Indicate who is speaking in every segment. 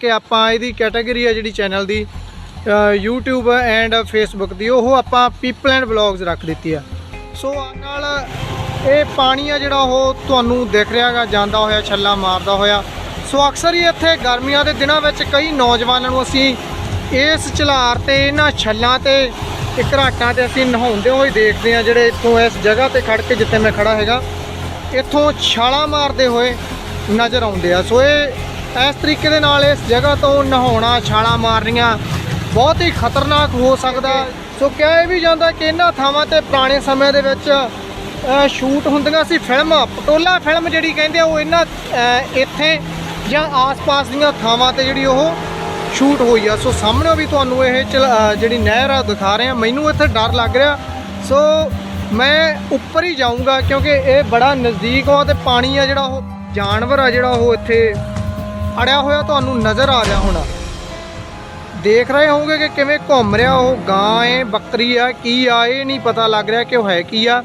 Speaker 1: ਕਿ ਆਪਾਂ ਇਹਦੀ ਕੈਟਾਗਰੀ ਆ ਜਿਹੜੀ ਚੈਨਲ ਦੀ ਅ, YouTube ਐਂਡ Facebook ਦੀ ਉਹ ਆਪਾਂ ਪੀਪਲ ਐਂਡ ਵਲੌਗਸ ਰੱਖ ਦਿੱਤੀ ਆ। ਸੋ ਆ ਨਾਲ ਇਹ ਪਾਣੀ ਆ ਜਿਹੜਾ ਉਹ ਤੁਹਾਨੂੰ ਦਿਖ ਰਿਹਾਗਾ ਜਾਂਦਾ ਹੋਇਆ ਛੱਲਾ ਮਾਰਦਾ ਹੋਇਆ। ਸੋ ਅਕਸਰ ਹੀ ਇੱਥੇ ਗਰਮੀਆਂ ਦੇ ਦਿਨਾਂ ਵਿੱਚ ਕਈ ਨੌਜਵਾਨਾਂ ਨੂੰ ਅਸੀਂ ਇਸ ਝਲਾਰ ਤੇ ਇਹਨਾਂ ਛੱਲਾਂ ਤੇ ਘਰਾਟਾਂ ਤੇ ਅਸੀਂ ਨਹਾਉਂਦੇ ਹੋਏ ਦੇਖਦੇ ਆ ਜਿਹੜੇ ਇੱਥੋਂ ਇਸ ਜਗ੍ਹਾ ਤੇ ਖੜ ਕੇ ਜਿੱਥੇ ਮੈਂ ਖੜਾ ਹੈਗਾ ਇੱਥੋਂ ਛਾਲਾਂ ਮਾਰਦੇ ਹੋਏ ਨਜ਼ਰ ਆਉਂਦੇ ਆ। ਸੋ ਇਹ ਇਸ ਤਰੀਕੇ ਦੇ ਨਾਲ ਇਸ ਜਗ੍ਹਾ ਤੋਂ ਨਹਾਉਣਾ, ਛਾਲਾਂ ਮਾਰਨੀਆਂ ਬਹੁਤ ਹੀ ਖਤਰਨਾਕ ਹੋ ਸਕਦਾ। ਸੋ ਕਿਹਾ ਇਹ ਵੀ ਜਾਂਦਾ ਕਿ ਇਹਨਾਂ ਥਾਵਾਂ ਤੇ ਪੁਰਾਣੇ ਸਮੇਂ ਦੇ ਵਿੱਚ ਸ਼ੂਟ ਹੁੰਦੀਆਂ ਸੀ ਫਿਲਮਾਂ। ਪਟੋਲਾ ਫਿਲਮ ਜਿਹੜੀ ਕਹਿੰਦੇ ਆ, ਉਹ ਇਹਨਾਂ ਇੱਥੇ ਜਾਂ ਆਸ-ਪਾਸ ਦੀਆਂ ਥਾਵਾਂ ਤੇ ਜਿਹੜੀ ਉਹ ਸ਼ੂਟ ਹੋਈ ਆ। ਸੋ ਸਾਹਮਣੇ ਵੀ ਤੁਹਾਨੂੰ ਇਹ ਚਲ- ਜਿਹੜੀ ਨਹਿਰ ਆ ਦਿਖਾ ਰਹੇ ਆ। ਮੈਨੂੰ ਇੱਥੇ ਡਰ ਲੱਗ ਰਿਹਾ। ਸੋ ਮੈਂ ਉੱਪਰ ਹੀ ਜਾਊਂਗਾ ਕਿਉਂਕਿ ਇਹ ਬੜਾ ਨਜ਼ਦੀਕ ਆ ਤੇ ਪਾਣੀ ਆ ਜਿਹੜਾ ਉਹ, ਜਾਨਵਰ ਆ ਜਿਹੜਾ ਉਹ ਇੱਥੇ ਅੜਿਆ ਹੋਇਆ ਤੁਹਾਨੂੰ ਨਜ਼ਰ ਆ ਰਿਹਾ ਹੋਣਾ। ਦੇਖ ਰਹੇ ਹੋਵੋਗੇ ਕਿ ਕਿਵੇਂ ਘੁੰਮ ਰਿਹਾ ਉਹ ਗਾਂ ਏ ਬੱਕਰੀ ਆ, ਕੀ ਆ, ਇਹ ਨਹੀਂ ਪਤਾ ਲੱਗ ਰਿਹਾ ਕਿ ਉਹ ਹੈ ਕੀ ਆ।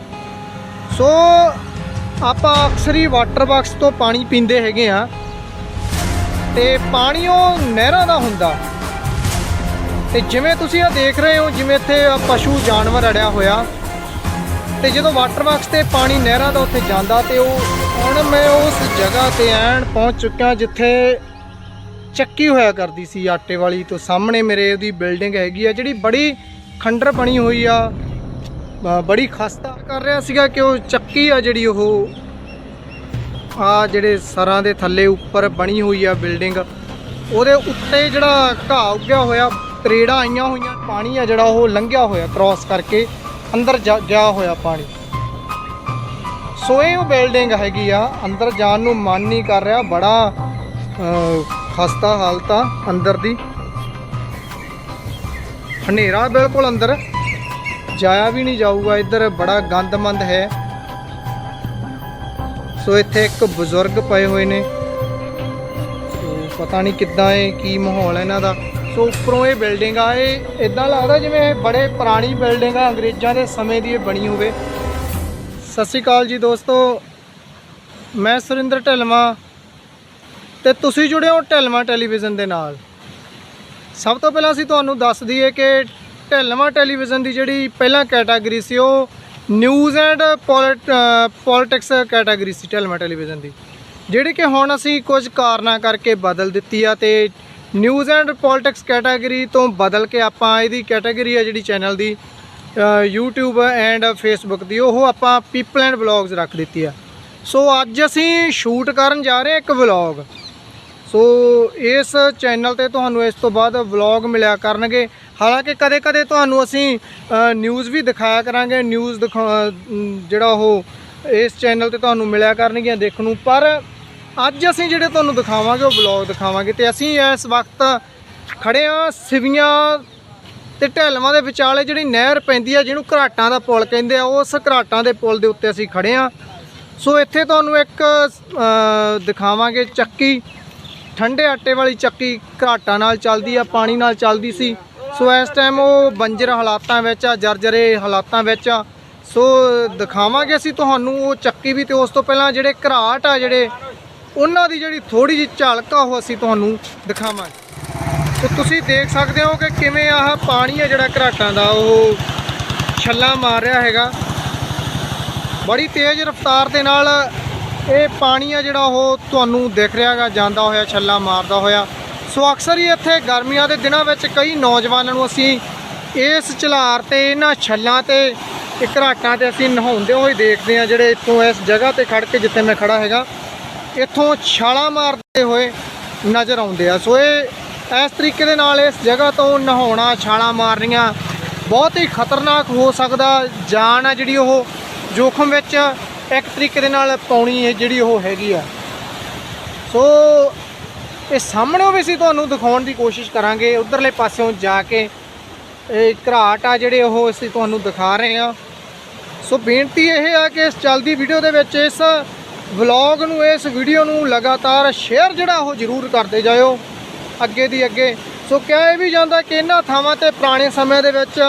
Speaker 1: ਸੋ, ਆਪਾਂ ਅਕਸਰ ਹੀ ਵਾਟਰ ਬਾਕਸ ਤੋਂ ਪਾਣੀ ਪੀਂਦੇ ਹੈਗੇ ਆ। ਤੇ ਪਾਣੀ ਉਹ ਨਹਿਰਾਂ ਦਾ ਹੁੰਦਾ। ਤੇ ਜਿਵੇਂ ਤੁਸੀਂ ਆ ਦੇਖ ਰਹੇ ਹੋ, ਜਿਵੇਂ ਇੱਥੇ ਪਸ਼ੂ ਜਾਨਵਰ ਅੜਿਆ ਹੋਇਆ ਤੇ ਜਦੋਂ ਵਾਟਰ ਵਰਕਸ ਤੇ ਪਾਣੀ ਨਹਿਰਾਂ ਦਾ ਉੱਥੇ ਜਾਂਦਾ ਤੇ ਉਹ ਹੁਣ ਮੈਂ ਉਸ ਜਗ੍ਹਾ ਤੇ ਐਨ ਪਹੁੰਚ ਚੁੱਕਿਆ ਜਿੱਥੇ ਚੱਕੀ ਹੋਇਆ ਕਰਦੀ ਸੀ ਆਟੇ ਵਾਲੀ ਤੋਂ ਸਾਹਮਣੇ ਮੇਰੇ ਉਹਦੀ ਬਿਲਡਿੰਗ ਹੈਗੀ ਆ, ਜਿਹੜੀ ਬੜੀ ਖੰਡਰ ਬਣੀ ਹੋਈ ਆ ਬੜੀ ਖਸਤਾ ਕਰ ਰਿਹਾ ਸੀਗਾ ਕਿ ਉਹ ਚੱਕੀ ਆ ਜਿਹੜੀ ਉਹ ਆ ਜਿਹੜੇ ਸਰਾਂ ਦੇ ਥੱਲੇ ਉੱਪਰ ਬਣੀ ਹੋਈ ਆ ਬਿਲਡਿੰਗ ਉਹਦੇ ਉੱਤੇ ਜਿਹੜਾ ਘਾਹ ਉੱਗਿਆ ਹੋਇਆ, ਤਰੇੜਾਂ ਆਈਆਂ ਹੋਈਆਂ, ਪਾਣੀ ਆ ਜਿਹੜਾ ਉਹ ਲੰਘਿਆ ਹੋਇਆ ਕ੍ਰਾਸ ਕਰਕੇ। ਅੰਦਰ ਜਾ- ਗਿਆ ਹੋਇਆ ਪਾਣੀ। ਸੋ ਇਹ ਉਹ ਬਿਲਡਿੰਗ ਹੈਗੀ ਆ, ਅੰਦਰ ਜਾਣ ਨੂੰ ਮਨ ਨਹੀਂ ਕਰ ਰਿਹਾ, ਬੜਾ ਖਸਤਾ ਹਾਲਤ ਆ ਅੰਦਰ ਦੀ। ਹਨੇਰਾ ਬਿਲਕੁਲ ਅੰਦਰ, ਜਾਇਆ ਵੀ ਨਹੀਂ ਜਾਊਗਾ, ਇੱਧਰ ਬੜਾ ਗੰਦਮੰਦ ਹੈ। ਸੋ ਇੱਥੇ ਇੱਕ ਬਜ਼ੁਰਗ ਪਏ ਹੋਏ ਨੇ। ਪਤਾ ਨਹੀਂ ਕਿੱਦਾਂ ਹੈ ਕੀ ਮਾਹੌਲ ਹੈ ਇਹਨਾਂ ਦਾ। ਸੋ ਉੱਪਰੋਂ ਇਹ ਬਿਲਡਿੰਗ ਆ, ਇਹ ਇਦਾਂ ਲੱਗਦਾ ਜਿਵੇਂ ਇਹ ਬੜੇ ਪੁਰਾਣੀ ਬਿਲਡਿੰਗ ਆ, ਅੰਗਰੇਜ਼ਾਂ ਦੇ ਸਮੇਂ ਦੀ ਇਹ ਬਣੀ ਹੋਵੇ। ਸਤਿ ਸ਼੍ਰੀ ਅਕਾਲ ਜੀ ਦੋਸਤੋ, ਮੈਂ ਸੁਰਿੰਦਰ ਢਿਲਵਾਂ ਤੇ ਤੁਸੀਂ ਜੁੜੇ ਹੋ ਢਿਲਵਾਂ ਟੈਲੀਵਿਜ਼ਨ ਦੇ ਨਾਲ। ਸਭ ਤੋਂ ਪਹਿਲਾਂ ਅਸੀਂ ਤੁਹਾਨੂੰ ਦੱਸ ਦਈਏ ਕਿ ਢਿਲਵਾਂ ਟੈਲੀਵਿਜ਼ਨ ਦੀ ਜਿਹੜੀ ਪਹਿਲਾਂ ਕੈਟਾਗਰੀ ਸੀ, ਉਹ ਨਿਊਜ਼ ਐਂਡ ਪੋਲਿਟਿਕਸ ਕੈਟਾਗਰੀ ਸੀ ਢਿਲਵਾਂ ਟੈਲੀਵਿਜ਼ਨ ਦੀ। ਜਿਹੜੀ ਕਿ ਹੁਣ ਅਸੀਂ ਕੁਝ ਕਾਰਨਾਂ ਕਰਕੇ ਬਦਲ ਦਿੱਤੀ ਆ ਤੇ ਨਿਊਜ਼ ਐਂਡ ਪੋਲਿਟਿਕਸ ਕੈਟਾਗਰੀ ਤੋਂ ਬਦਲ ਕੇ ਆਪਾਂ ਇਹਦੀ ਕੈਟਾਗਰੀ ਆ ਜਿਹੜੀ ਚੈਨਲ ਦੀ ਅ, YouTube ਐਂਡ Facebook ਦੀ ਉਹ ਆਪਾਂ ਪੀਪਲ ਐਂਡ ਵਲੌਗਸ ਰੱਖ ਦਿੱਤੀ ਆ। ਸੋ ਅੱਜ ਅਸੀਂ ਸ਼ੂਟ ਕਰਨ ਜਾ ਰਹੇ ਇੱਕ ਵਲੌਗ ਸੋ ਇਸ ਚੈਨਲ ਤੇ ਤੁਹਾਨੂੰ ਇਸ ਤੋਂ ਬਾਅਦ ਵਲੌਗ ਮਿਲਿਆ ਕਰਨਗੇ। ਹਾਲਾਂਕਿ ਕਦੇ-ਕਦੇ ਤੁਹਾਨੂੰ ਅਸੀਂ ਨਿਊਜ਼ ਵੀ ਦਿਖਾਇਆ ਕਰਾਂਗੇ ਨਿਊਜ਼ ਦਿਖਾ ਜਿਹੜਾ ਉਹ ਇਸ ਚੈਨਲ ਤੇ ਤੁਹਾਨੂੰ ਮਿਲਿਆ ਕਰਨਗੀਆਂ ਦੇਖਣ ਨੂੰ ਪਰ ਅੱਜ ਅਸੀਂ ਜਿਹੜੇ ਤੁਹਾਨੂੰ ਦਿਖਾਵਾਂਗੇ, ਉਹ ਵਲੌਗ ਦਿਖਾਵਾਂਗੇ ਤੇ ਅਸੀਂ ਇਸ ਵਕਤ ਖੜੇ ਆ ਸਿਵੀਆਂ ਤੇ ਢਹਿਲਵਾਂ ਦੇ ਵਿਚਾਲੇ ਜਿਹੜੀ ਨਹਿਰ ਪੈਂਦੀ ਆ, ਜਿਹਨੂੰ ਘਰਾਟਾਂ ਦਾ ਪੁਲ ਕਹਿੰਦੇ ਆ, ਉਸ ਘਰਾਟਾਂ ਦੇ ਪੁਲ ਦੇ ਉੱਤੇ ਅਸੀਂ ਖੜੇ ਆ ਸੋ ਇੱਥੇ ਤੁਹਾਨੂੰ ਇੱਕ ਦਿਖਾਵਾਂਗੇ ਚੱਕੀ, ਠੰਡੇ ਆਟੇ ਵਾਲੀ ਚੱਕੀ ਘਰਾਟਾਂ ਨਾਲ ਚੱਲਦੀ ਆ, ਪਾਣੀ ਨਾਲ ਚੱਲਦੀ ਸੀ। ਸੋ ਇਸ ਟਾਈਮ ਉਹ ਬੰਜਰ ਹਾਲਾਤਾਂ ਵਿੱਚ ਆ, ਜਰਜਰੇ ਹਾਲਾਤਾਂ ਵਿੱਚ ਆ। ਸੋ ਦਿਖਾਵਾਂਗੇ ਅਸੀਂ ਤੁਹਾਨੂੰ ਉਹ ਚੱਕੀ ਵੀ ਤੇ ਉਸ ਤੋਂ ਪਹਿਲਾਂ ਜਿਹੜੇ ਘਰਾਟ ਆ, ਜਿਹੜੇ ਉਹਨਾਂ ਦੀ ਜਿਹੜੀ ਥੋੜੀ ਜਿਹੀ ਝਲਕ ਆ, ਉਹ ਅਸੀਂ ਤੁਹਾਨੂੰ ਦਿਖਾਵਾਂਗੇ। ਸੋ ਤੁਸੀਂ ਦੇਖ ਸਕਦੇ ਹੋ ਕਿ ਕਿਵੇਂ ਆਹ ਪਾਣੀ ਹੈ ਜਿਹੜਾ ਘਰਾਟਾਂ ਦਾ, ਉਹ ਛੱਲਾ ਮਾਰ ਰਿਹਾ ਹੈਗਾ। ਬੜੀ ਤੇਜ਼ ਰਫ਼ਤਾਰ ਦੇ ਨਾਲ ਇਹ ਪਾਣੀ ਆ ਜਿਹੜਾ ਉਹ ਤੁਹਾਨੂੰ ਦਿਖ ਹੈਗਾ, ਜਾਂਦਾ ਹੋਇਆ, ਛੱਲਾ ਮਾਰਦਾ ਹੋਇਆ। ਸੋ ਅਕਸਰ ਹੀ ਇੱਥੇ ਗਰਮੀਆਂ ਦੇ ਦਿਨਾਂ ਵਿੱਚ ਕਈ ਨੌਜਵਾਨਾਂ ਨੂੰ ਅਸੀਂ ਇਸ ਝਲਾਰ ਤੇ, ਇਹਨਾਂ ਛੱਲਾਂ ਤੇ ਇੱਕ ਘਰਾਟਾਂ ਤੇ ਅਸੀਂ ਨਹਾਉਂਦੇ ਹੋਏ ਦੇਖਦੇ ਆ ਜਿਹੜੇ ਇੱਥੋਂ ਇਸ ਜਗ੍ਹਾ ਤੇ ਖੜ ਕੇ ਜਿੱਥੇ ਮੈਂ ਖੜਾ ਹੈਗਾ। ਇੱਥੋਂ ਛਾਲਾਂ ਮਾਰਦੇ ਹੋਏ ਨਜ਼ਰ ਆਉਂਦੇ ਆ। ਸੋ ਇਹ ਇਸ ਤਰੀਕੇ ਦੇ ਨਾਲ ਇਸ ਜਗ੍ਹਾ ਤੋਂ ਨਹਾਉਣਾ, ਛਾਲਾਂ ਮਾਰਨੀਆਂ ਬਹੁਤ ਹੀ ਖਤਰਨਾਕ ਹੋ ਸਕਦਾ। ਜਾਨ ਆ ਜਿਹੜੀ ਉਹ ਜੋਖਮ ਵਿੱਚ ਇੱਕ ਤਰੀਕੇ ਦੇ ਨਾਲ ਪਾਉਣੀ ਹੈ ਜਿਹੜੀ ਉਹ ਹੈਗੀ ਆ। ਸੋ ਇਹ ਸਾਹਮਣੋਂ ਵੀ ਅਸੀਂ ਤੁਹਾਨੂੰ ਦਿਖਾਉਣ ਦੀ ਕੋਸ਼ਿਸ਼ ਕਰਾਂਗੇ। ਉਧਰਲੇ ਪਾਸਿਓਂ ਜਾ ਕੇ ਇਹ ਘਰਾਟ ਆ ਜਿਹੜੇ ਉਹ ਅਸੀਂ ਤੁਹਾਨੂੰ ਦਿਖਾ ਰਹੇ ਆ ਸੋ ਬੇਨਤੀ ਇਹ ਆ ਕਿ ਇਸ ਚੱਲਦੀ ਵੀਡੀਓ ਦੇ ਵਿੱਚ ਇਸ ਵਲੌਗ ਨੂੰ, ਇਸ ਵੀਡੀਓ ਨੂੰ ਲਗਾਤਾਰ ਸ਼ੇਅਰ ਜਿਹੜਾ ਉਹ ਜ਼ਰੂਰ ਕਰਦੇ ਜਾਇਓ ਅੱਗੇ ਦੀ ਅੱਗੇ। ਸੋ ਕਿਹਾ ਇਹ ਵੀ ਜਾਂਦਾ ਕਿ ਇਹਨਾਂ ਥਾਵਾਂ ਤੇ ਪੁਰਾਣੇ ਸਮੇਂ ਦੇ ਵਿੱਚ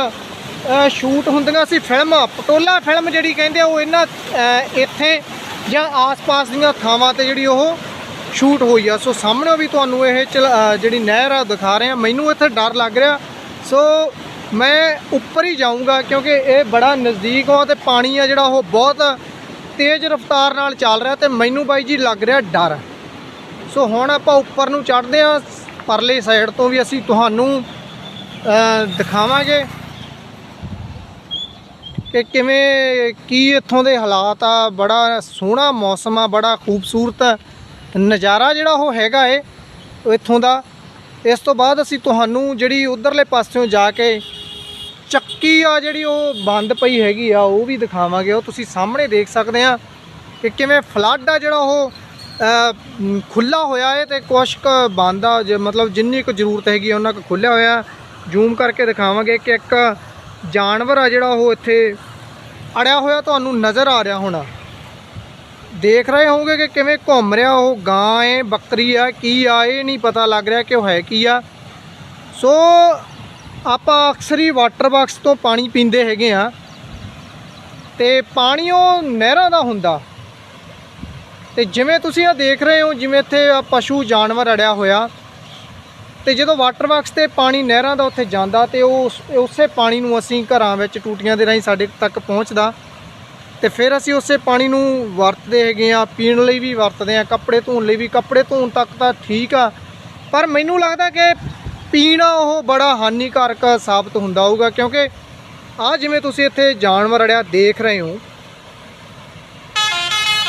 Speaker 1: ਸ਼ੂਟ ਹੁੰਦੀਆਂ ਸੀ ਫਿਲਮਾਂ। ਪਟੋਲਾ ਫਿਲਮ ਜਿਹੜੀ ਕਹਿੰਦੇ ਆ, ਉਹ ਇਹਨਾਂ ਇੱਥੇ ਜਾਂ ਆਸ-ਪਾਸ ਦੀਆਂ ਥਾਵਾਂ ਤੇ ਜਿਹੜੀ ਉਹ ਸ਼ੂਟ ਹੋਈ ਆ। ਸੋ ਸਾਹਮਣੇ ਵੀ ਤੁਹਾਨੂੰ ਇਹ ਚਲ- ਜਿਹੜੀ ਨਹਿਰ ਆ ਦਿਖਾ ਰਹੇ ਆ। ਮੈਨੂੰ ਇੱਥੇ ਡਰ ਲੱਗ ਰਿਹਾ। ਸੋ ਮੈਂ ਉੱਪਰ ਹੀ ਜਾਊਂਗਾ ਕਿਉਂਕਿ ਇਹ ਬੜਾ ਨਜ਼ਦੀਕ ਆ ਤੇ ਪਾਣੀ ਆ ਜਿਹੜਾ ਉਹ ਬਹੁਤ ਤੇਜ਼ ਰਫ਼ਤਾਰ ਨਾਲ ਚੱਲ ਰਿਹਾ ਤੇ ਮੈਨੂੰ ਬਾਈ ਜੀ ਲੱਗ ਰਿਹਾ ਡਰ। ਸੋ ਹੁਣ ਆਪਾਂ ਉੱਪਰ ਨੂੰ ਚੜ੍ਹਦੇ ਆ ਪਰਲੇ ਸਾਈਡ ਤੋਂ ਵੀ ਅਸੀਂ ਤੁਹਾਨੂੰ ਦਿਖਾਵਾਂਗੇ ਕਿ ਕਿਵੇਂ, ਕੀ ਇੱਥੋਂ ਦੇ ਹਾਲਾਤ ਆ। ਬੜਾ ਸੋਹਣਾ ਮੌਸਮ ਆ, ਬੜਾ ਖੂਬਸੂਰਤ ਨਜ਼ਾਰਾ ਜਿਹੜਾ ਉਹ ਹੈਗਾ ਏ ਇੱਥੋਂ ਦਾ। ਇਸ ਤੋਂ ਬਾਅਦ ਅਸੀਂ ਤੁਹਾਨੂੰ ਜਿਹੜੀ ਉਧਰਲੇ ਪਾਸਿਓਂ ਜਾ ਕੇ ਚੱਕੀ ਆ ਜਿਹੜੀ ਉਹ ਬੰਦ ਪਈ ਹੈਗੀ ਆ, ਉਹ ਵੀ ਦਿਖਾਵਾਂਗੇ। ਉਹ ਤੁਸੀਂ ਸਾਹਮਣੇ ਦੇਖ ਸਕਦੇ ਆ ਕਿ ਕਿਵੇਂ ਫਲੱਡ ਆ ਜਿਹੜਾ ਉਹ ਖੁੱਲਾ ਹੋਇਆ ਹੈ ਤੇ ਕੁਛ ਕੁ ਬੰਦ ਆ, ਜੇ ਮਤਲਬ ਜਿੰਨੀ ਕੁ ਜ਼ਰੂਰਤ ਹੈਗੀ ਆ, ਉਹਨਾਂ ਕੁ ਖੁੱਲਿਆ ਹੋਇਆ। ਜ਼ੂਮ ਕਰਕੇ ਦਿਖਾਵਾਂਗੇ ਕਿ ਇੱਕ ਜਾਨਵਰ ਆ ਜਿਹੜਾ ਉਹ ਇੱਥੇ ਅੜਿਆ ਹੋਇਆ ਤੁਹਾਨੂੰ ਨਜ਼ਰ ਆ ਰਿਹਾ ਹੋਣਾ। ਦੇਖ ਰਹੇ ਹੋਵੋਗੇ ਕਿ ਕਿਵੇਂ ਘੁੰਮ ਰਿਹਾ ਉਹ ਗਾਂ ਏ, ਬੱਕਰੀ ਆ, ਕੀ ਆ, ਇਹ ਨਹੀਂ ਪਤਾ ਲੱਗ ਰਿਹਾ ਕਿ ਉਹ ਹੈ ਕੀ ਆ। ਸੋ ਆਪਾਂ ਅਕਸਰ ਹੀ ਵਾਟਰ ਬਾਕਸ ਤੋਂ ਪਾਣੀ ਪੀਂਦੇ ਹੈਗੇ ਆ ਤੇ ਪਾਣੀ ਉਹ ਨਹਿਰਾਂ ਦਾ ਹੁੰਦਾ। ਤੇ ਜਿਵੇਂ ਤੁਸੀਂ ਆ ਦੇਖ ਰਹੇ ਹੋ, ਜਿਵੇਂ ਇੱਥੇ ਪਸ਼ੂ ਜਾਨਵਰ ਅੜਿਆ ਹੋਇਆ, ਤੇ ਜਦੋਂ ਵਾਟਰ ਬਾਕਸ ਤੇ ਪਾਣੀ ਨਹਿਰਾਂ ਦਾ ਉੱਥੇ ਜਾਂਦਾ ਤੇ ਉਹ ਉਸੇ ਪਾਣੀ ਨੂੰ ਅਸੀਂ ਘਰਾਂ ਵਿੱਚ ਟੂਟੀਆਂ ਦੇ ਰਾਹੀਂ ਸਾਡੇ ਤੱਕ ਪਹੁੰਚਦਾ। ਤੇ ਫਿਰ ਅਸੀਂ ਉਸੇ ਪਾਣੀ ਨੂੰ ਵਰਤਦੇ ਹੈਗੇ ਆ ਪੀਣ ਲਈ ਵੀ ਵਰਤਦੇ ਆ ਕੱਪੜੇ ਧੋਣ ਲਈ ਵੀ, ਕੱਪੜੇ ਧੋਣ ਤੱਕ ਤਾਂ ਠੀਕ ਆ। ਪਰ ਮੈਨੂੰ ਲੱਗਦਾ ਕਿ ਪੀਣਾ ਉਹ ਬੜਾ ਹਾਨੀਕਾਰਕ ਸਾਬਤ ਹੁੰਦਾ ਹੋਊਗਾ, ਕਿਉਂਕਿ ਆ ਜਿਵੇਂ ਤੁਸੀਂ ਇੱਥੇ ਜਾਨਵਰ ਅੜਿਆ ਦੇਖ ਰਹੇ ਹੋ,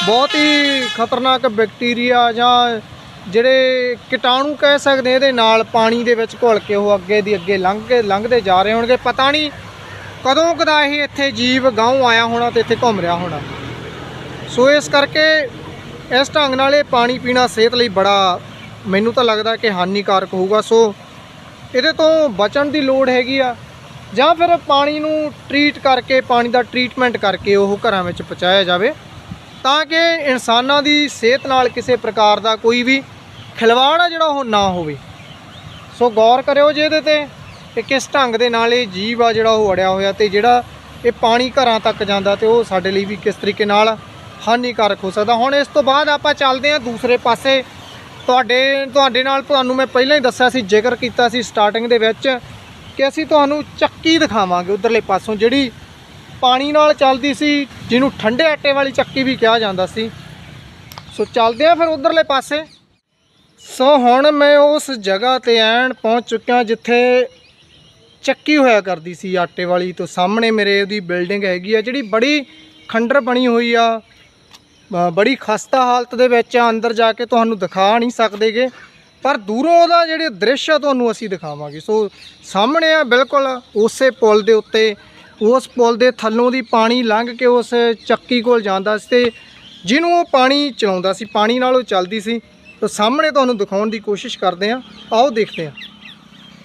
Speaker 1: ਬਹੁਤ ਹੀ ਖਤਰਨਾਕ ਬੈਕਟੀਰੀਆ ਜਾਂ ਜਿਹੜੇ ਕੀਟਾਣੂ ਕਹਿ ਸਕਦੇ ਇਹਦੇ ਨਾਲ ਪਾਣੀ ਦੇ ਵਿੱਚ ਘੁਲ ਕੇ ਉਹ ਅੱਗੇ ਦੀ ਅੱਗੇ ਲੰਘ ਕੇ, ਲੰਘਦੇ ਜਾ ਰਹੇ ਹੋਣਗੇ। ਪਤਾ ਨਹੀਂ ਕਦੋਂ ਕਦਾ ਇਹ ਇੱਥੇ ਜੀਵ ਗਾਉਂ ਆਇਆ ਹੋਣਾ ਤੇ ਇੱਥੇ ਘੁੰਮ ਰਿਹਾ ਹੋਣਾ। ਸੋ ਇਸ ਕਰਕੇ ਇਸ ਢੰਗ ਨਾਲ ਇਹ ਪਾਣੀ ਪੀਣਾ ਸਿਹਤ ਲਈ ਬੜਾ, ਮੈਨੂੰ ਤਾਂ ਲੱਗਦਾ ਕਿ ਹਾਨੀਕਾਰਕ ਹੋਊਗਾ। ਸੋ ਇਹਦੇ ਤੋਂ ਬਚਣ ਦੀ ਲੋੜ ਹੈਗੀ ਆ। ਜਾਂ ਫਿਰ ਪਾਣੀ ਨੂੰ ਟਰੀਟ ਕਰਕੇ, ਪਾਣੀ ਦਾ ਟਰੀਟਮੈਂਟ ਕਰਕੇ ਉਹ ਘਰਾਂ ਵਿੱਚ ਪਹੁੰਚਾਇਆ ਜਾਵੇ। ਤਾਂ ਕਿ ਇਨਸਾਨਾਂ ਦੀ ਸਿਹਤ ਨਾਲ ਕਿਸੇ ਪ੍ਰਕਾਰ ਦਾ ਕੋਈ ਵੀ ਖਿਲਵਾੜ ਆ ਜਿਹੜਾ ਉਹ ਨਾ ਹੋਵੇ। ਸੋ ਗੌਰ ਕਰਿਓ ਜੇ ਇਹਦੇ ਤੇ ਕਿ ਕਿਸ ਢੰਗ ਦੇ ਨਾਲ ਇਹ ਜੀਵ ਆ ਜਿਹੜਾ ਉਹ ਅੜਿਆ ਹੋਇਆ ਤੇ ਜਿਹੜਾ ਇਹ ਪਾਣੀ ਘਰਾਂ ਤੱਕ ਜਾਂਦਾ ਤੇ ਉਹ ਸਾਡੇ ਲਈ ਵੀ ਕਿਸ ਤਰੀਕੇ ਨਾਲ ਹਾਨੀਕਾਰਕ ਹੋ ਸਕਦਾ। ਹੁਣ ਇਸ ਤੋਂ ਬਾਅਦ ਆਪਾਂ ਚੱਲਦੇ ਹਾਂ ਦੂਸਰੇ ਪਾਸੇ ਤੁਹਾਡੇ ਤੁਹਾਡੇ ਨਾਲ ਤੁਹਾਨੂੰ ਮੈਂ ਪਹਿਲਾਂ ਹੀ ਦੱਸਿਆ ਸੀ, ਜ਼ਿਕਰ ਕੀਤਾ ਸੀ ਸਟਾਰਟਿੰਗ ਦੇ ਵਿੱਚ ਕਿ ਅਸੀਂ ਤੁਹਾਨੂੰ ਚੱਕੀ ਦਿਖਾਵਾਂਗੇ ਉਧਰਲੇ ਪਾਸੋਂ, ਜਿਹੜੀ ਪਾਣੀ ਨਾਲ ਚੱਲਦੀ ਸੀ, ਜਿਹਨੂੰ ਠੰਡੇ ਆਟੇ ਵਾਲੀ ਚੱਕੀ ਵੀ ਕਿਹਾ ਜਾਂਦਾ ਸੀ। ਸੋ ਚੱਲਦੇ ਆ ਫਿਰ ਉਧਰਲੇ ਪਾਸੇ। ਸੋ ਹੁਣ ਮੈਂ ਉਸ ਜਗ੍ਹਾ ਤੇ ਐਨ ਪਹੁੰਚ ਚੁੱਕਿਆ ਜਿੱਥੇ ਚੱਕੀ ਹੋਇਆ ਕਰਦੀ ਸੀ ਆਟੇ ਵਾਲੀ, ਤੋਂ ਸਾਹਮਣੇ ਮੇਰੇ ਉਹਦੀ ਬਿਲਡਿੰਗ ਹੈਗੀ ਆ, ਜਿਹੜੀ ਬੜੀ ਖੰਡਰ ਬਣੀ ਹੋਈ ਆ। ਬੜੀ ਖਸਤਾ ਹਾਲਤ ਦੇ ਵਿੱਚ ਆ, ਅੰਦਰ ਜਾ ਕੇ ਤੁਹਾਨੂੰ ਦਿਖਾ ਨਹੀਂ ਸਕਦੇਗੇ। ਪਰ ਦੂਰੋਂ ਉਹਦਾ ਜਿਹੜੇ ਦ੍ਰਿਸ਼ ਆ, ਤੁਹਾਨੂੰ ਅਸੀਂ ਦਿਖਾਵਾਂਗੇ। ਸੋ ਸਾਹਮਣੇ ਆ, ਬਿਲਕੁਲ ਉਸੇ ਪੁਲ ਦੇ ਉੱਤੇ, ਉਸ ਪੁਲ ਦੇ ਥੱਲੋਂ ਦੀ ਪਾਣੀ ਲੰਘ ਕੇ ਉਸ ਚੱਕੀ ਕੋਲ ਜਾਂਦਾ ਸੀ ਤੇ ਜਿਹਨੂੰ ਉਹ ਪਾਣੀ ਚਲਾਉਂਦਾ ਸੀ, ਪਾਣੀ ਨਾਲ ਉਹ ਚੱਲਦੀ ਸੀ। ਤਾਂ ਸਾਹਮਣੇ ਤੁਹਾਨੂੰ ਦਿਖਾਉਣ ਦੀ ਕੋਸ਼ਿਸ਼ ਕਰਦੇ ਆ। ਆਓ ਦੇਖਦੇ ਆ।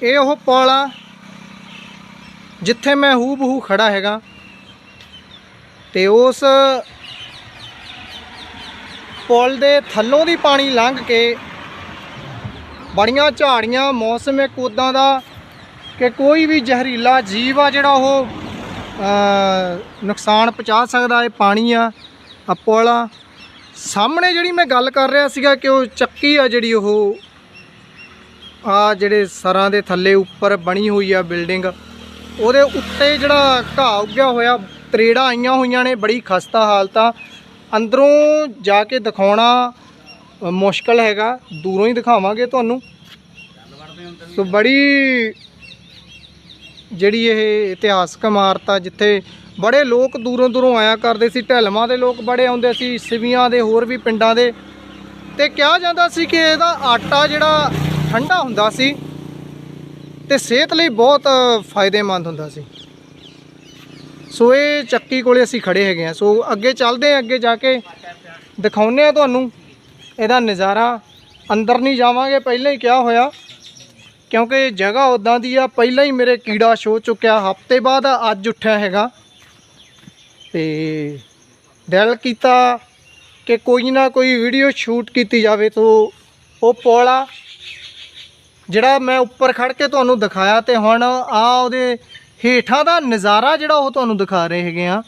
Speaker 1: ਇਹ ਉਹ ਪੁਲ ਆ, ਜਿੱਥੇ ਮੈਂ ਹੂ ਬਹੂ ਖੜਾ ਹੈਗਾ। ਤੇ ਉਸ ਪੁਲ ਦੇ ਥੱਲੋਂ ਦੀ ਪਾਣੀ ਲੰਘ ਕੇ ਬੜੀਆਂ ਝਾੜੀਆਂ, ਮੌਸਮ ਇੱਕ ਉਦਾਂ ਦਾ ਕਿ ਕੋਈ ਵੀ ਜ਼ਹਿਰੀਲਾ ਜੀਵ ਆ ਜਿਹੜਾ ਉਹ ਨੁਕਸਾਨ ਪਹੁੰਚਾ ਸਕਦਾ ਹੈ ਪਾਣੀ ਆ ਆ ਪੁਲ। ਆ ਸਾਹਮਣੇ ਜਿਹੜੀ ਮੈਂ ਗੱਲ ਕਰ ਰਿਹਾ ਸੀਗਾ ਕਿ ਉਹ ਚੱਕੀ ਆ ਜਿਹੜੀ ਉਹ, ਆ ਜਿਹੜੇ ਸਰਾਂ ਦੇ ਥੱਲੇ ਉੱਪਰ ਬਣੀ ਹੋਈ ਆ ਬਿਲਡਿੰਗ, ਉਹਦੇ ਉੱਤੇ ਜਿਹੜਾ ਘਾਹ ਉੱਗਿਆ ਹੋਇਆ, ਤਰੇੜਾਂ ਆਈਆਂ ਹੋਈਆਂ ਨੇ, ਬੜੀ ਖਸਤਾ ਹਾਲਤ। ਆ ਅੰਦਰੋਂ ਜਾ ਕੇ ਦਿਖਾਉਣਾ ਮੁਸ਼ਕਲ ਹੈਗਾ। ਦੂਰੋਂ ਹੀ ਦਿਖਾਵਾਂਗੇ ਤੁਹਾਨੂੰ। ਸੋ ਬੜੀ ਜਿਹੜੀ ਇਹ ਇਤਿਹਾਸਕ ਇਮਾਰਤ ਆ, ਜਿੱਥੇ ਬੜੇ ਲੋਕ ਦੂਰੋਂ ਦੂਰੋਂ ਆਇਆ ਕਰਦੇ ਸੀ। ਢਲਮਾਂ ਦੇ ਲੋਕ ਬੜੇ ਆਉਂਦੇ ਸੀ, ਸਿਵੀਆਂ ਦੇ, ਹੋਰ ਵੀ ਪਿੰਡਾਂ ਦੇ। ਤੇ ਕਿਹਾ ਜਾਂਦਾ ਸੀ ਕਿ ਇਹਦਾ ਆਟਾ ਜਿਹੜਾ ਠੰਡਾ ਹੁੰਦਾ ਸੀ, ਤੇ ਸਿਹਤ ਲਈ ਬਹੁਤ ਫਾਇਦੇਮੰਦ ਹੁੰਦਾ ਸੀ। ਸੋ ਇਹ ਚੱਕੀ ਕੋਲੇ ਅਸੀਂ ਖੜੇ ਹੈਗੇ ਆ ਸੋ ਅੱਗੇ ਚੱਲਦੇ ਆ ਅੱਗੇ ਜਾ ਕੇ ਦਿਖਾਉਨੇ ਆ ਤੁਹਾਨੂੰ। ਇਹਦਾ ਨਜ਼ਾਰਾ ਅੰਦਰ ਨਹੀਂ ਜਾਵਾਂਗੇ, ਪਹਿਲਾਂ ਹੀ ਕਿਹਾ ਹੋਇਆ। ਕਿਉਂਕਿ ਜਗ੍ਹਾ ਉਦਾਂ ਦੀ ਆ, ਪਹਿਲਾਂ ਹੀ ਮੇਰੇ ਕੀੜਾ ਛੋ ਚੁੱਕਿਆ, ਹਫ਼ਤੇ ਬਾਅਦ ਅੱਜ ਉੱਠਿਆ ਹੈਗਾ। ਤੇ ਦਿਲ ਕੀਤਾ ਕਿ ਕੋਈ ਨਾ ਕੋਈ ਵੀਡੀਓ ਸ਼ੂਟ ਕੀਤੀ ਜਾਵੇ। ਤੋ ਉਹ ਪੋਲਾ ਜਿਹੜਾ ਮੈਂ ਉੱਪਰ ਖੜ ਕੇ ਤੁਹਾਨੂੰ ਦਿਖਾਇਆ ਤੇ ਹੁਣ ਆ ਉਹਦੇ ਹੇਠਾਂ ਦਾ ਨਜ਼ਾਰਾ ਜਿਹੜਾ ਉਹ ਤੁਹਾਨੂੰ ਦਿਖਾ ਰਹੇ ਹੈਗੇ ਆ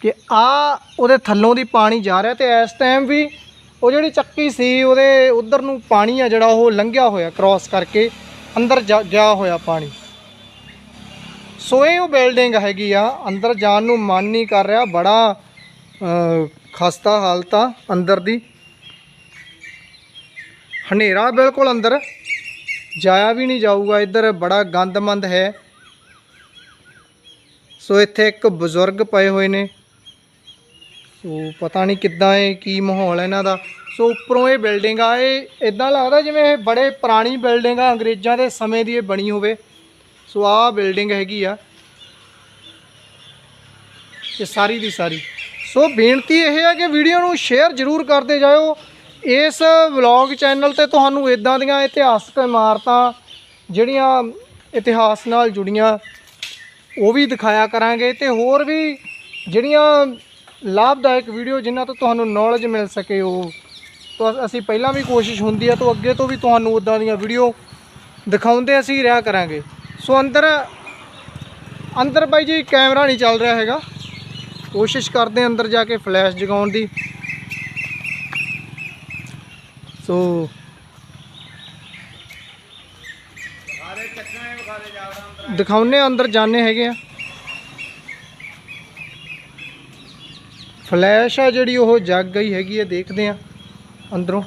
Speaker 1: ਕਿ ਆ ਉਹਦੇ ਥੱਲੋਂ ਦੀ ਪਾਣੀ ਜਾ ਰਿਹਾ ਤੇ ਇਸ ਟਾਈਮ ਵੀ ਉਹ ਜਿਹੜੀ ਚੱਕੀ ਸੀ ਉਹਦੇ ਉਧਰ ਨੂੰ ਪਾਣੀ ਆ ਜਿਹੜਾ ਉਹ ਲੰਘਿਆ ਹੋਇਆ ਕ੍ਰਾਸ ਕਰਕੇ, ਅੰਦਰ ਜਾ- ਗਿਆ ਹੋਇਆ ਪਾਣੀ। ਸੋ ਇਹ ਉਹ ਬਿਲਡਿੰਗ ਹੈਗੀ ਆ, ਅੰਦਰ ਜਾਣ ਨੂੰ ਮਨ ਨਹੀਂ ਕਰ ਰਿਹਾ, ਬੜਾ ਖਸਤਾ ਹਾਲਤ ਆ ਅੰਦਰ ਦੀ। ਹਨੇਰਾ ਬਿਲਕੁਲ ਅੰਦਰ। ਜਾਇਆ ਵੀ ਨਹੀਂ ਜਾਊਗਾ, ਇੱਧਰ ਬੜਾ ਗੰਦਮੰਦ ਹੈ। ਸੋ ਇੱਥੇ ਇੱਕ ਬਜ਼ੁਰਗ ਪਏ ਹੋਏ ਨੇ। ਸੋ ਪਤਾ ਨਹੀਂ ਕਿੱਦਾਂ ਹੈ ਕੀ ਮਾਹੌਲ ਹੈ ਇਹਨਾਂ ਦਾ। ਸੋ ਉੱਪਰੋਂ ਇਹ ਬਿਲਡਿੰਗ ਆ, ਇਹ ਇਦਾਂ ਲੱਗਦਾ ਜਿਵੇਂ ਇਹ ਬੜੇ ਪੁਰਾਣੀ ਬਿਲਡਿੰਗ ਆ, ਅੰਗਰੇਜ਼ਾਂ ਦੇ ਸਮੇਂ ਦੀ ਇਹ ਬਣੀ ਹੋਵੇ। ਸੋ ਆਹ ਬਿਲਡਿੰਗ ਹੈਗੀ ਆ। ਇਹ ਸਾਰੀ ਦੀ ਸਾਰੀ। ਸੋ ਬੇਨਤੀ ਇਹ ਹੈ ਕਿ ਵੀਡੀਓ ਨੂੰ ਸ਼ੇਅਰ ਜ਼ਰੂਰ ਕਰਦੇ ਜਾਇਓ। ਇਸ ਵਲੌਗ ਚੈਨਲ ਤੇ ਤੁਹਾਨੂੰ ਇਦਾਂ ਦੀਆਂ ਇਤਿਹਾਸਕ ਇਮਾਰਤਾਂ ਜਿਹੜੀਆਂ ਇਤਿਹਾਸ ਨਾਲ ਜੁੜੀਆਂ, ਉਹ ਵੀ ਦਿਖਾਇਆ ਕਰਾਂਗੇ ਤੇ ਹੋਰ ਵੀ ਜਿਹੜੀਆਂ ਲਾਭਦਾਇਕ ਵੀਡੀਓ ਜਿਨ੍ਹਾਂ ਤੋਂ ਤੁਹਾਨੂੰ ਨੌਲੇਜ ਮਿਲ ਸਕੇ ਉਹ। ਤਾਂ ਅਸੀਂ ਪਹਿਲਾਂ ਵੀ ਕੋਸ਼ਿਸ਼ ਹੁੰਦੀ ਆ, ਤਾਂ ਅੱਗੇ ਤੋਂ ਵੀ ਤੁਹਾਨੂੰ ਉਦਾਂ ਦੀਆਂ ਵੀਡੀਓ ਦਿਖਾਉਂਦੇ ਅਸੀਂ ਰਿਹਾ ਕਰਾਂਗੇ। ਸੋ ਅੰਦਰ ਅੰਦਰ ਬਾਈ ਜੀ ਕੈਮਰਾ ਨਹੀਂ ਚੱਲ ਰਿਹਾ ਹੈਗਾ। ਕੋਸ਼ਿਸ਼ ਕਰਦੇ ਅੰਦਰ ਜਾ ਕੇ ਫਲੈਸ਼ ਜਗਾਉਣ ਦੀ। ਸੋ ਦਿਖਾਉਨੇ ਅੰਦਰ ਜਾਣੇ ਹੈਗੇ ਆ। ਫਲੈਸ਼ ਆ ਜਿਹੜੀ ਉਹ ਜਗ ਗਈ ਹੈਗੀ ਹੈ ਦੇਖਦੇ ਆ ਅੰਦਰੋਂ।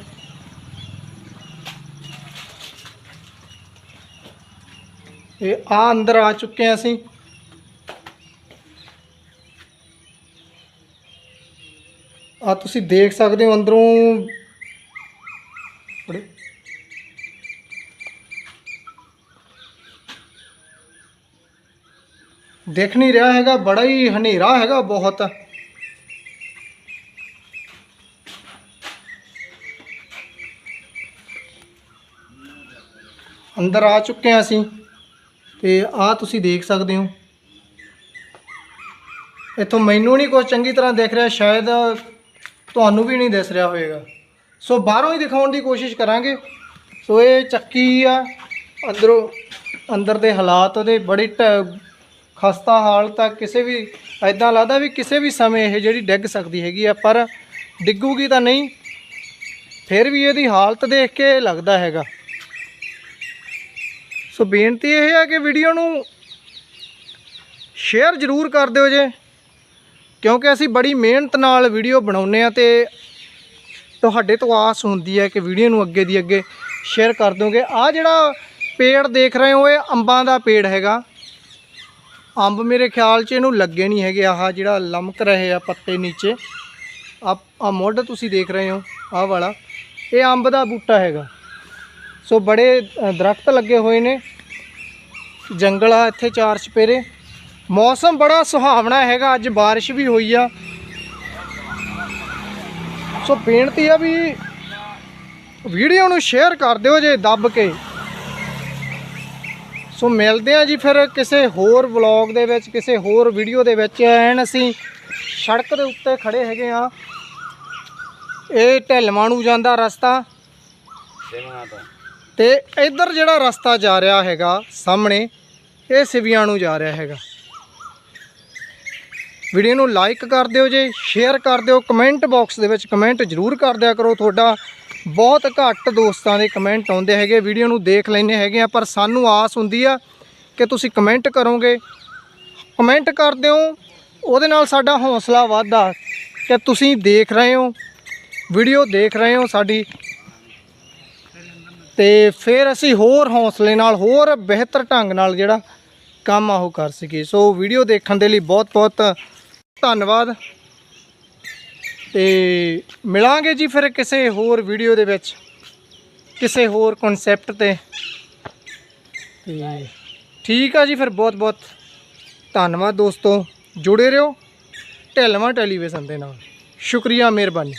Speaker 1: ਇਹ ਆ ਅੰਦਰ ਆ ਚੁੱਕੇ ਆ ਅਸੀਂ। ਆ ਤੁਸੀਂ ਦੇਖ ਸਕਦੇ ਹੋ ਅੰਦਰੋਂ ਬੜੇ। ਦੇਖ ਨਹੀਂ ਰਿਹਾ ਹੈਗਾ, ਬੜਾ ਹੀ ਹਨੇਰਾ ਹੈਗਾ ਬਹੁਤ। ਅੰਦਰ ਆ ਚੁੱਕੇ ਹਾਂ ਅਸੀਂ ਤੇ ਆ ਤੁਸੀਂ ਦੇਖ ਸਕਦੇ ਹੋ। ਇੱਥੋਂ ਮੈਨੂੰ ਨਹੀਂ ਕੁਝ ਚੰਗੀ ਤਰ੍ਹਾਂ ਦਿਖ ਰਿਹਾ, ਸ਼ਾਇਦ ਤੁਹਾਨੂੰ ਵੀ ਨਹੀਂ ਦਿਸ ਰਿਹਾ ਹੋਵੇਗਾ। ਸੋ ਬਾਹਰੋਂ ਹੀ ਦਿਖਾਉਣ ਦੀ ਕੋਸ਼ਿਸ਼ ਕਰਾਂਗੇ। ਸੋ ਇਹ ਚੱਕੀ ਆ। ਅੰਦਰੋਂ, ਅੰਦਰ ਦੇ ਹਾਲਾਤ ਉਹਦੇ ਬੜੀ ਢ- ਖਸਤਾ ਹਾਲਤ ਆ ਕਿਸੇ ਵੀ ਐਦਾਂ ਲੱਗਦਾ ਵੀ ਕਿਸੇ ਵੀ ਸਮੇਂ ਇਹ ਜਿਹੜੀ ਡਿੱਗ ਸਕਦੀ ਹੈਗੀ ਆ, ਪਰ ਡਿੱਗੂਗੀ ਤਾਂ ਨਹੀਂ। ਫਿਰ ਵੀ ਇਹਦੀ ਹਾਲਤ ਦੇਖ ਕੇ ਲੱਗਦਾ ਹੈਗਾ। ਸੋ ਬੇਨਤੀ ਇਹ ਹੈ ਕਿ ਵੀਡੀਓ ਨੂੰ ਸ਼ੇਅਰ ਜ਼ਰੂਰ ਕਰ ਦਿਓ ਜੇ। ਕਿਉਂਕਿ ਅਸੀਂ ਬੜੀ ਮਿਹਨਤ ਨਾਲ ਵੀਡੀਓ ਬਣਾਉਂਦੇ ਆ ਤੇ ਤੁਹਾਡੇ ਤੋਂ ਆਸ ਹੁੰਦੀ ਹੈ ਕਿ ਵੀਡੀਓ ਨੂੰ ਅੱਗੇ ਦੀ ਅੱਗੇ ਸ਼ੇਅਰ ਕਰ ਦੋਗੇ। ਆ ਜਿਹੜਾ ਪੇੜ ਦੇਖ ਰਹੇ ਹੋ ਇਹ ਅੰਬਾਂ ਦਾ ਪੇੜ ਹੈਗਾ। ਅੰਬ ਮੇਰੇ ਖਿਆਲ 'ਚ ਇਹਨੂੰ ਲੱਗੇ ਨਹੀਂ ਹੈਗੇ। ਆਹ ਜਿਹੜਾ ਲਮਕ ਰਹੇ ਆ ਪੱਤੇ ਨੀਚੇ ਆ ਆ ਮੁੱਢ ਤੁਸੀਂ ਦੇਖ ਰਹੇ ਹੋ ਆਹ ਵਾਲਾ। ਇਹ ਅੰਬ ਦਾ ਬੂਟਾ ਹੈਗਾ। ਸੋ ਬੜੇ ਅ, ਦਰਖਤ ਲੱਗੇ ਹੋਏ ਨੇ। ਜੰਗਲ ਆ ਇੱਥੇ ਚਾਰ ਚਪੇਰੇ ਮੌਸਮ ਬੜਾ ਸੁਹਾਵਣਾ ਹੈਗਾ। ਅੱਜ ਬਾਰਿਸ਼ ਵੀ ਹੋਈ ਆ। ਸੋ ਬੇਨਤੀ ਆ ਵੀ ਵੀਡੀਓ ਨੂੰ ਸ਼ੇਅਰ ਕਰ ਦਿਓ ਜੇ ਦੱਬ ਕੇ। ਸੋ ਮਿਲਦੇ ਆ ਜੀ ਫਿਰ ਕਿਸੇ ਹੋਰ ਵਲੌਗ ਦੇ ਵਿੱਚ, ਕਿਸੇ ਹੋਰ ਵੀਡੀਓ ਦੇ ਵਿੱਚ। ਐਨ ਅਸੀਂ ਸੜਕ ਦੇ ਉੱਤੇ ਖੜੇ ਹੈਗੇ ਆ। ਇਹ ਢਿਲਵਾਂ ਨੂੰ ਜਾਂਦਾ ਰਸਤਾ। ਤੇ ਇੱਧਰ ਜਿਹੜਾ ਰਸਤਾ ਜਾ ਰਿਹਾ ਹੈਗਾ ਸਾਹਮਣੇ, ਇਹ ਸਿਵਿਆਂ ਨੂੰ ਜਾ ਰਿਹਾ ਹੈਗਾ। ਵੀਡੀਓ ਨੂੰ ਲਾਈਕ ਕਰ ਦਿਓ ਜੇ, ਸ਼ੇਅਰ ਕਰ ਦਿਓ, ਕਮੈਂਟ ਬਾਕਸ ਦੇ ਵਿੱਚ ਕਮੈਂਟ ਜ਼ਰੂਰ ਕਰ ਦਿਆ ਕਰੋ। ਤੁਹਾਡਾ ਬਹੁਤ ਘੱਟ ਦੋਸਤਾਂ ਦੇ ਕਮੈਂਟ ਆਉਂਦੇ ਹੈਗੇ, ਵੀਡੀਓ ਨੂੰ ਦੇਖ ਲੈਂਦੇ ਹੈਗੇ ਆ, ਪਰ ਸਾਨੂੰ ਆਸ ਹੁੰਦੀ ਆ ਕਿ ਤੁਸੀਂ ਕਮੈਂਟ ਕਰੋਗੇ। ਕਮੈਂਟ ਕਰਦੇ ਹੋ ਉਹਦੇ ਨਾਲ ਸਾਡਾ ਹੌਸਲਾ ਵੱਧਦਾ ਕਿ ਤੁਸੀਂ ਦੇਖ ਰਹੇ ਹੋ, ਵੀਡੀਓ ਦੇਖ ਰਹੇ ਹੋ ਸਾਡੀ। ਤੇ ਫਿਰ ਅਸੀਂ ਹੋਰ ਹੌਸਲੇ ਨਾਲ, ਹੋਰ ਬਿਹਤਰ ਢੰਗ ਨਾਲ ਜਿਹੜਾ ਕੰਮ ਆ ਉਹ ਕਰ ਸਕੀਏ। ਸੋ ਵੀਡੀਓ ਦੇਖਣ ਦੇ ਲਈ ਬਹੁਤ ਬਹੁਤ ਧੰਨਵਾਦ। ਤੇ ਮਿਲਾਂਗੇ ਜੀ ਫਿਰ ਕਿਸੇ ਹੋਰ ਵੀਡੀਓ ਦੇ ਵਿੱਚ, ਕਿਸੇ ਹੋਰ ਕਨਸੈਪਟ ਤੇ। ਤੇ ਠੀਕ ਆ ਜੀ ਫਿਰ ਬਹੁਤ ਬਹੁਤ ਧੰਨਵਾਦ ਦੋਸਤੋ। ਜੁੜੇ ਰਹੋ। ਢਿਲਵਾਂ ਟੈਲੀਵਿਜ਼ਨ ਦੇ ਨਾਲ। ਸ਼ੁਕਰੀਆ, ਮਿਹਰਬਾਨੀ।